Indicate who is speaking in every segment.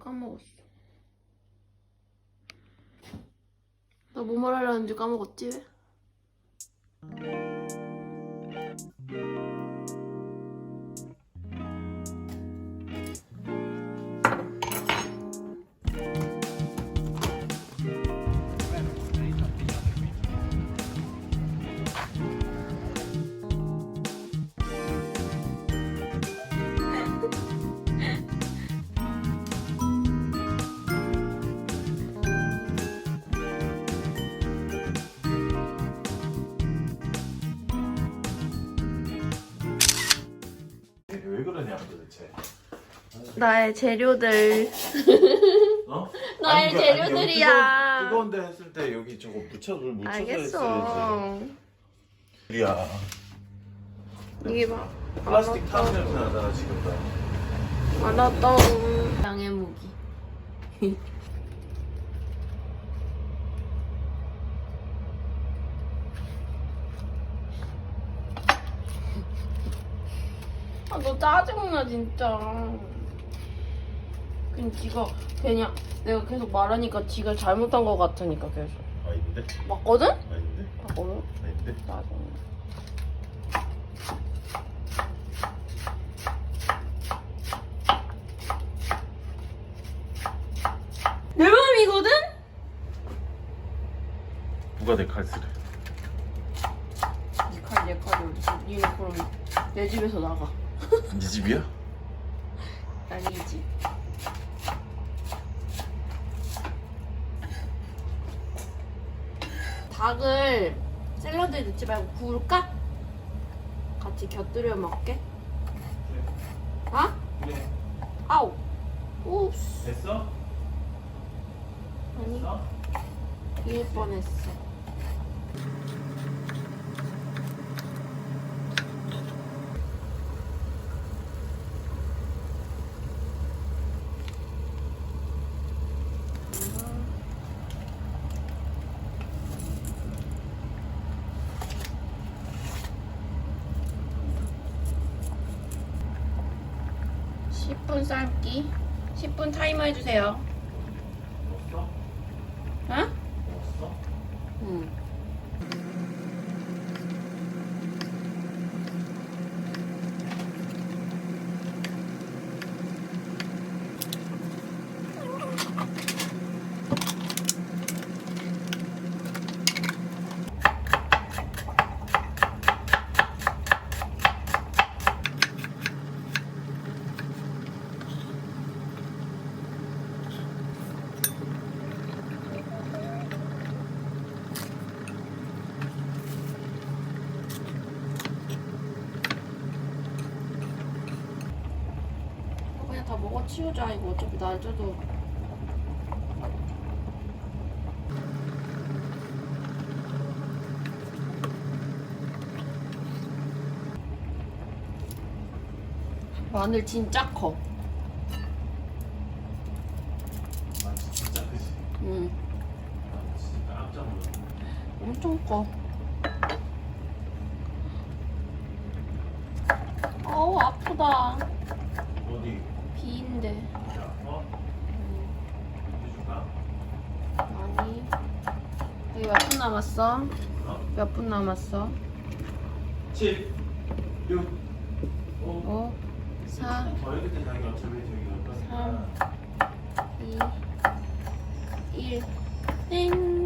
Speaker 1: 까먹었어. 나 뭐 말하려는지 까먹었지 나의 재료들.
Speaker 2: 어?
Speaker 1: 나의
Speaker 2: 아니, 그- 아니, 여기
Speaker 1: 재료들이야.
Speaker 2: 뜨거운, 뜨거운데 했을 때 여기 저거 묻혀 물 묻혀서
Speaker 1: 알겠어.
Speaker 2: 했어야지. 야
Speaker 1: 이게 막
Speaker 2: 플라스틱 타는 냄새 나잖아 지금 다.
Speaker 1: 알았다. 양의 무기. 아, 너 짜증나, 진짜. 그냥 지가, 그냥 내가 계속 말하니까 지가 잘못한 것 같으니까 계속.
Speaker 2: 아닌데?
Speaker 1: 맞거든?
Speaker 2: 아닌데?
Speaker 1: 맞거든?
Speaker 2: 아닌데?
Speaker 1: 짜증나. 내 맘이거든?
Speaker 2: 누가 내 칼쓰래?
Speaker 1: 네 칼, 내 칼이 어딨어? 니네 그럼 내 집에서 나가.
Speaker 2: 네 집이야?
Speaker 1: 아니지. 닭을 샐러드에 넣지 말고 구울까? 같이 곁들여 먹게. 아?
Speaker 2: 그래.
Speaker 1: 아우. 옵스.
Speaker 2: 됐어?
Speaker 1: 아니,
Speaker 2: 됐어?
Speaker 1: 이일 뻔했어. (10분) 삶기 (10분) 타이머 해주세요
Speaker 2: 먹었어?
Speaker 1: 어?
Speaker 2: 먹었어?
Speaker 1: 응. 그냥 다 먹어 어차피 날짜도 마늘 진짜 커. 엄청 커. 어우 아프다.
Speaker 2: 어디?
Speaker 1: 비인데.
Speaker 2: 야, 어? 해줄까?
Speaker 1: 아니. 여기 몇 분 남았어?
Speaker 2: 어?
Speaker 1: 몇 분 남았어?
Speaker 2: 7 6 5
Speaker 1: 5, 4,
Speaker 2: 더 해야 돼 자기 어차피 저기 어떠니까
Speaker 1: 2, 1, 땡.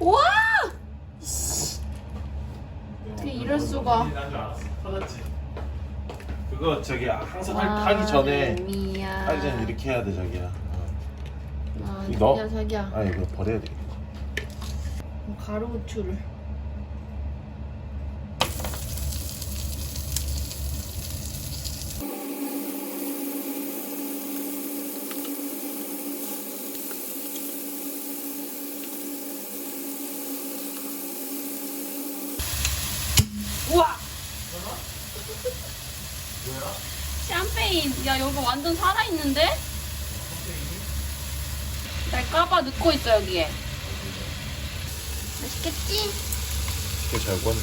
Speaker 1: 와! 어떻게 이럴 수가.
Speaker 2: 난줄 알았어 터졌지 그거 저기 항상 할, 하기 전에
Speaker 1: 미야.
Speaker 2: 하기 전에 이렇게 해야 돼 자기야 어.
Speaker 1: 아,
Speaker 2: 이거?
Speaker 1: 자기야, 자기야.
Speaker 2: 아 이거 버려야 되겠다
Speaker 1: 가루 후추를. 우와! 샴페인. 야, 여기 완전 살아 있는데? 잘 까봐 넣고 있어, 여기에. 맛있겠지?
Speaker 2: 되게 잘 구웠네.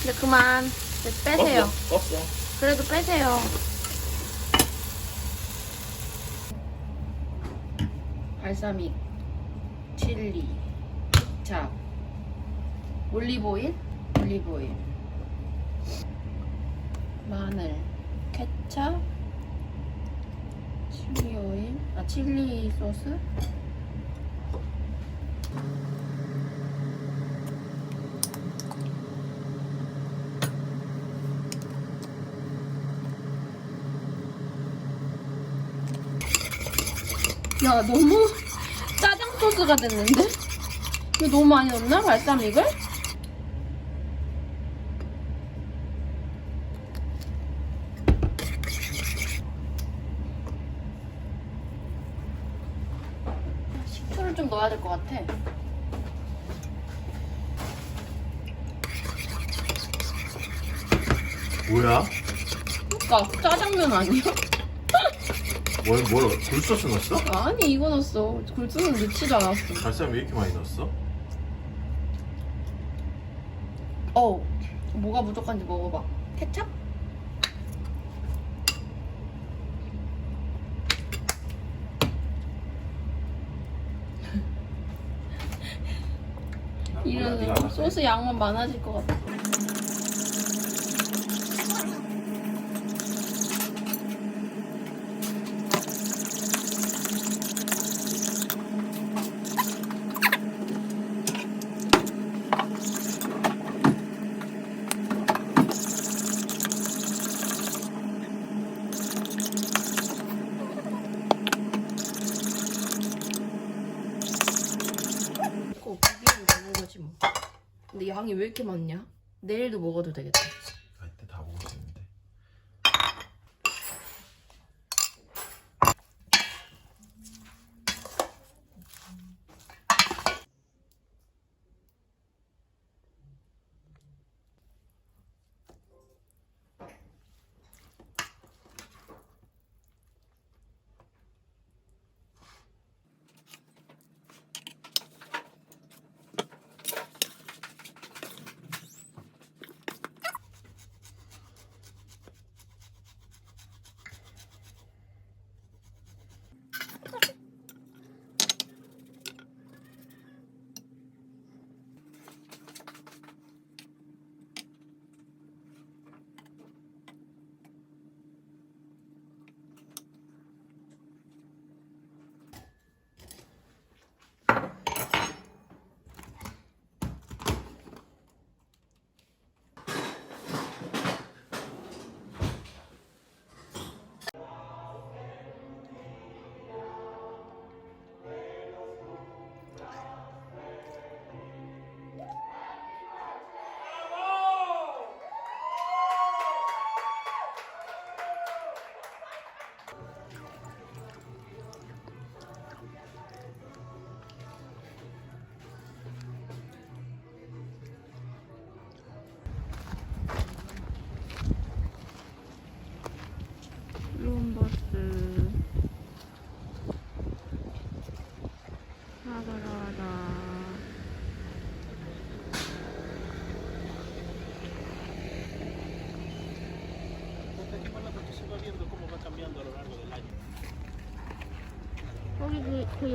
Speaker 1: 근데 그만. 이제 빼세요.
Speaker 2: 껐어.
Speaker 1: 그래도 빼세요. 발사믹, 칠리, 케찹, 올리브오일, 올리브오일, 마늘, 케찹, 칠리 오일, 아 칠리 소스, 야 너무 짜장 소스가 됐는데? 이거 너무 많이 넣나 발사믹을? 좀 넣어야 될 것 같아.
Speaker 2: 뭐야?
Speaker 1: 그니까 짜장면 아니야?
Speaker 2: 뭘, 뭘, 굴소스 넣었어?
Speaker 1: 아니 이거 넣었어. 굴소는 넣지도 않았어.
Speaker 2: 발사믹 왜 이렇게 많이 넣었어?
Speaker 1: 어 뭐가 부족한지 먹어봐. 케찹?
Speaker 2: 난 몰라, 네가
Speaker 1: 이런 소스 양만 많아질 것 같아. 이거 거지 뭐. 근데 양이 왜 이렇게 많냐? 내일도 먹어도 되겠다.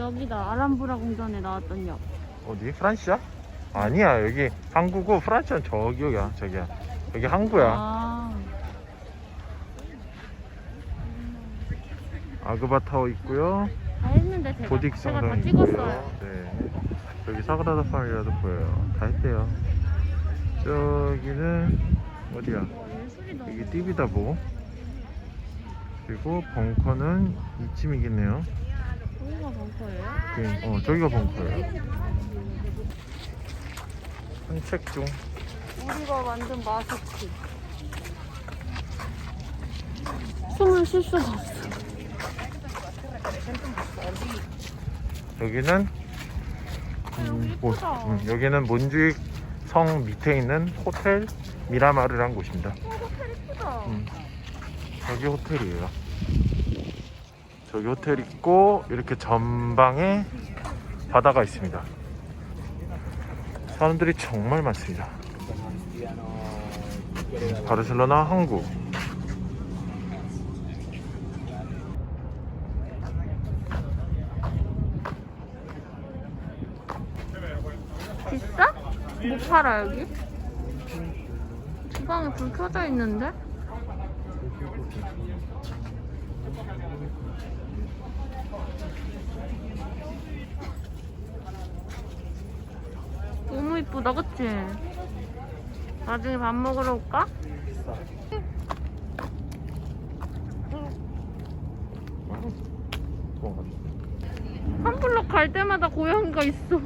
Speaker 1: 여기다 아람브라 궁전에 나왔던 역
Speaker 2: 어디? 프란시아? 아니야, 여기 한국고 프란시아는 저기야, 저기야. 여기 항구야.
Speaker 1: 아,
Speaker 2: 아그바 타워 있고요.
Speaker 1: 다 했는데 제가
Speaker 2: 보딕
Speaker 1: 제가 다
Speaker 2: 성당
Speaker 1: 찍었어요
Speaker 2: 있고요. 네. 여기 사그라다 파밀리아도 보여요. 다 했대요. 저기는 어디야?
Speaker 1: 와, 예술이 너무
Speaker 2: 여기 띠비다보. 그리고 벙커는 이쯤이겠네요.
Speaker 1: 여기가 벙커예요?
Speaker 2: 그, 어, 저기가 벙커예요. 산책 중.
Speaker 1: 우리가 만든 마스크. 숨을 쉴 수가 없어.
Speaker 2: 여기는 음, 뭐, 음, 여기는 몬주익 성 밑에 있는 호텔 미라마르라는 곳입니다.
Speaker 1: 호텔 이쁘다.
Speaker 2: 음, 여기 호텔이에요. 저기 호텔 있고 이렇게 전방에 바다가 있습니다. 사람들이 정말 많습니다. 바르셀로나 항구.
Speaker 1: 비싸? 못 팔아 여기? 주방에 불 켜져 있는데? 너무 이쁘다 그치? 나중에 밥 먹으러 올까? 한 블럭 갈 때마다 고양이가 있어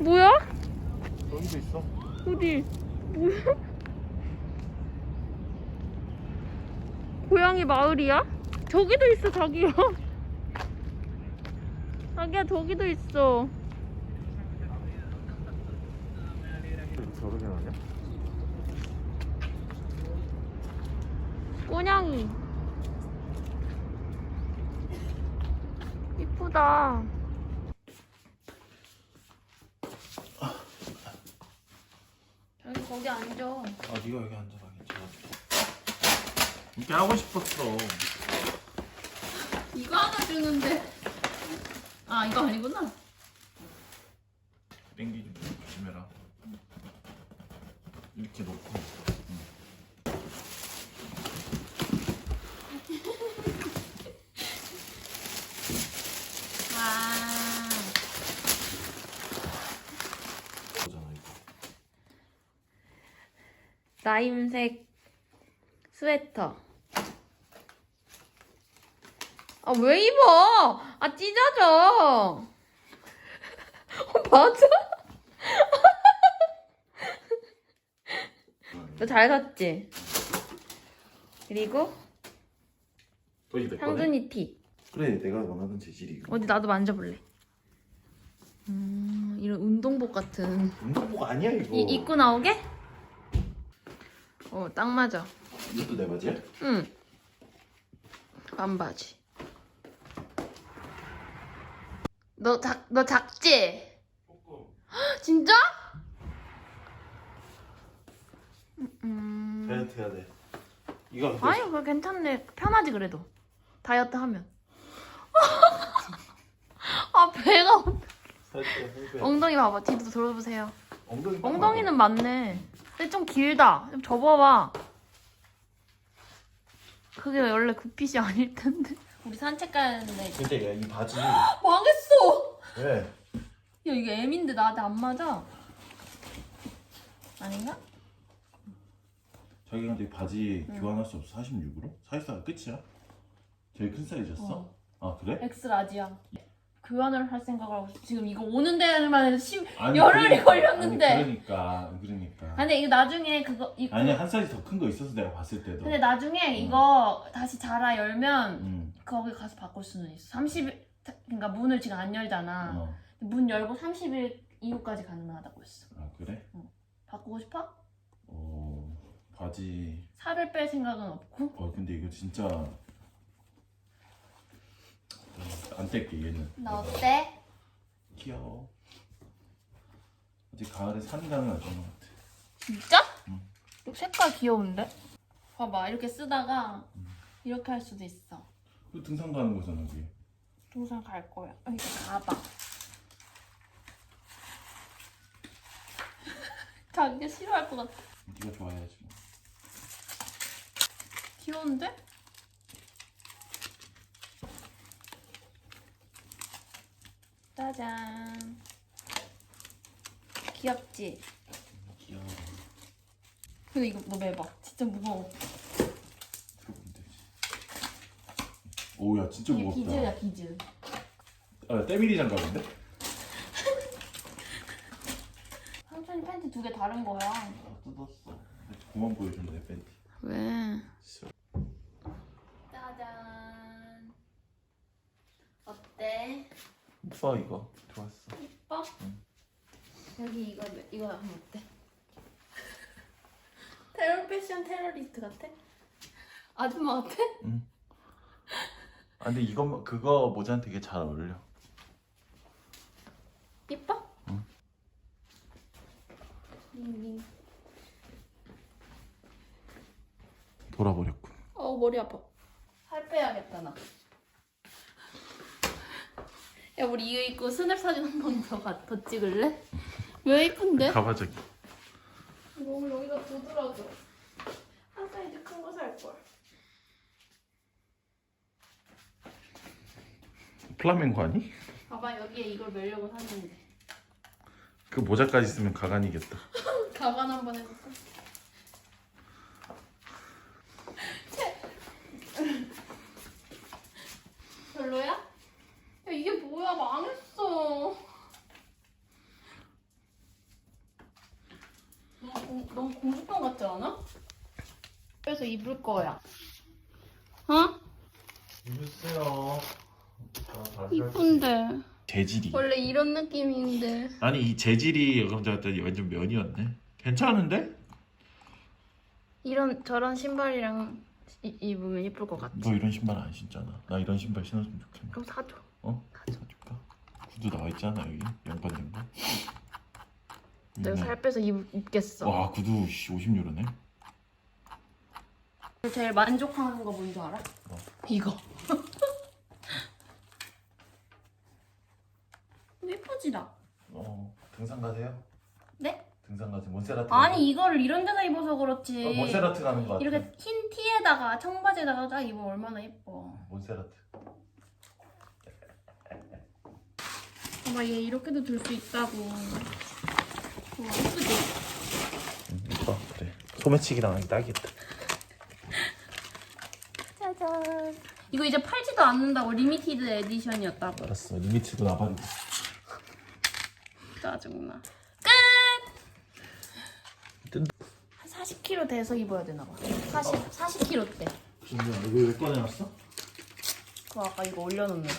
Speaker 1: 뭐야?
Speaker 2: 여기도 있어.
Speaker 1: 어디? 뭐야? 고양이 마을이야? 저기도 있어, 저기요. 자기야, 저기도 있어.
Speaker 2: 저러게 나냐?
Speaker 1: 꼬냥이. 이쁘다. 자기 거기 앉아.
Speaker 2: 아 네가 여기 앉아라 괜찮아. 이렇게 하고 싶었어.
Speaker 1: 이거 하나 주는데. 아, 이거 아니구나.
Speaker 2: 땡기 좀 조심해라. 이렇게 놓고.
Speaker 1: 와.
Speaker 2: 보잖아 이거.
Speaker 1: 라임색 스웨터. 아, 왜 입어? 아, 찢어져. 어, 맞아? 너 잘 샀지? 그리고
Speaker 2: 또 입을 거네.
Speaker 1: 향준이 티.
Speaker 2: 그래 내가 원하는 재질이 이거.
Speaker 1: 어디 나도 만져볼래. 음, 이런 운동복 같은.
Speaker 2: 운동복 아니야 이거.
Speaker 1: 이, 입고 나오게? 어, 딱 맞아.
Speaker 2: 이것도 내 바지야?
Speaker 1: 응. 반바지. 너 작, 너 작지? 헉, 진짜? 음.
Speaker 2: 다이어트 해야 돼. 이거
Speaker 1: 아니, 그거 괜찮네. 편하지, 그래도. 다이어트 하면. 아, 배가.
Speaker 2: 살짝.
Speaker 1: 엉덩이 봐봐. 뒤도 돌아보세요.
Speaker 2: 엉덩이.
Speaker 1: 엉덩이는 맞네. 근데 좀 길다. 좀 접어봐. 그게 원래 굿핏이 아닐 텐데. 우리 산책 가는데
Speaker 2: 근데 야이 바지
Speaker 1: 망했어.
Speaker 2: 왜?
Speaker 1: 야 이게 M인데 나한테 안 맞아. 아닌가?
Speaker 2: 자기 근데 바지 교환할 수 없어 46으로? 사이즈가 끝이야? 제일 큰 사이즈였어?
Speaker 1: 어.
Speaker 2: 아 그래?
Speaker 1: X 라지야. 교환을 할 생각을 하고 있어. 지금 이거 오는 데만 해도 심
Speaker 2: 아니,
Speaker 1: 열흘이
Speaker 2: 그러니까,
Speaker 1: 걸렸는데.
Speaker 2: 아니, 그러니까 그러니까.
Speaker 1: 근데 이거 나중에 그거 이
Speaker 2: 아니 한 사이즈 더큰 거 있어서 내가 봤을 때도.
Speaker 1: 근데 나중에 이거 다시 자라 열면
Speaker 2: 음.
Speaker 1: 거기 가서 바꿀 수는 있어. 30일 그러니까 문을 지금 안 열잖아.
Speaker 2: 어.
Speaker 1: 문 열고 30일 이후까지 가능하다고 했어.
Speaker 2: 아 그래?
Speaker 1: 바꾸고 싶어?
Speaker 2: 어 바지.
Speaker 1: 살을 뺄 생각은 없고.
Speaker 2: 어 근데 이거 진짜 어, 안 뗄게 얘는.
Speaker 1: 나 어때?
Speaker 2: 귀여워. 아직 가을에 산다는 알것 같아.
Speaker 1: 진짜?
Speaker 2: 응.
Speaker 1: 이거 색깔 귀여운데? 봐봐 이렇게 쓰다가 이렇게 할 수도 있어.
Speaker 2: 그 등산 가는 거잖아 그게.
Speaker 1: 동산 갈 거야. 아, 이거 가봐. 자기가 싫어할 것 같아.
Speaker 2: 네가 좋아해야지. 뭐.
Speaker 1: 귀여운데? 짜잔. 귀엽지?
Speaker 2: 귀여워.
Speaker 1: 근데 이거 너 매봐. 진짜 무거워.
Speaker 2: 오야 진짜
Speaker 1: 이게
Speaker 2: 무겁다.
Speaker 1: 비즈야 비즈.
Speaker 2: 아 때밀이 장갑인데?
Speaker 1: 삼촌이 팬티 두 개 다른 거야.
Speaker 2: 아 뜯었어. 그만 보여주면 내 팬티.
Speaker 1: 왜?
Speaker 2: 있어.
Speaker 1: 짜잔. 어때?
Speaker 2: 이뻐 이거. 좋았어.
Speaker 1: 이뻐? 여기 이거 이거 하면 어때? 테러 패션 테러리스트 같아? 아줌마 같아?
Speaker 2: 아 근데 이거 그거 모자는 되게 잘 어울려.
Speaker 1: 이뻐?
Speaker 2: 응.
Speaker 1: 링링.
Speaker 2: 돌아버렸군.
Speaker 1: 어 머리 아파. 살 빼야겠다 나. 야 우리 이거 입고 스냅 사진 한 번더 더 찍을래? 왜 이쁜데?
Speaker 2: 가봐 저기.
Speaker 1: 너무 여기가 도드라져. 한 사이즈 큰 거 살 걸.
Speaker 2: 플라멩코 아니?
Speaker 1: 봐봐 여기에 이걸 매려고 샀는데.
Speaker 2: 그 모자까지 쓰면 가관이겠다.
Speaker 1: 가관 한번 해볼까? 별로야? 야 이게 뭐야 망했어. 너무, 공, 너무 공주병 같지 않아? 그래서 입을 거야. 어?
Speaker 2: 입으세요.
Speaker 1: 이쁜데.
Speaker 2: 재질이.
Speaker 1: 원래 이런 느낌인데.
Speaker 2: 아니 이 재질이 잡았더니 완전 면이었네. 괜찮은데?
Speaker 1: 이런 저런 신발이랑 이- 입으면 예쁠 것 같아.
Speaker 2: 너 이런 신발 안 신잖아. 나 이런 신발 신었으면 좋겠네.
Speaker 1: 그럼 사줘.
Speaker 2: 어? 사줄까? 구두 나와 있잖아 여기 양반 양반.
Speaker 1: 내가 살 빼서 입, 입겠어.
Speaker 2: 와 구두 씨 50유로네.
Speaker 1: 제일 만족하는 거 뭔지 알아?
Speaker 2: 뭐?
Speaker 1: 이거. 예쁘지 나?
Speaker 2: 어 등산 가세요?
Speaker 1: 네?
Speaker 2: 등산 가세요. 몬세라트.
Speaker 1: 아니 이거를 이런 데다 입어서 그렇지.
Speaker 2: 어, 몬세라트 가는 거 같아.
Speaker 1: 이렇게 흰 티에다가 청바지에다가 딱 입으면 얼마나 예뻐.
Speaker 2: 몬세라트.
Speaker 1: 봐봐 얘 이렇게도 들 수 있다고. 와 예쁘지?
Speaker 2: 응, 이뻐 그래. 소매치기랑 하기 딱이겠다.
Speaker 1: 짜잔. 이거 이제 팔지도 않는다고 리미티드 에디션이었다고.
Speaker 2: 알았어 리미트도 나발이고.
Speaker 1: 짜증나. 끝!
Speaker 2: 뜬-
Speaker 1: 한 40kg 돼서 입어야 되나 봐. 40, 40kg 대.
Speaker 2: 준비야 이거 왜 꺼내놨어?
Speaker 1: 그 아까 이거 올려놓는 거.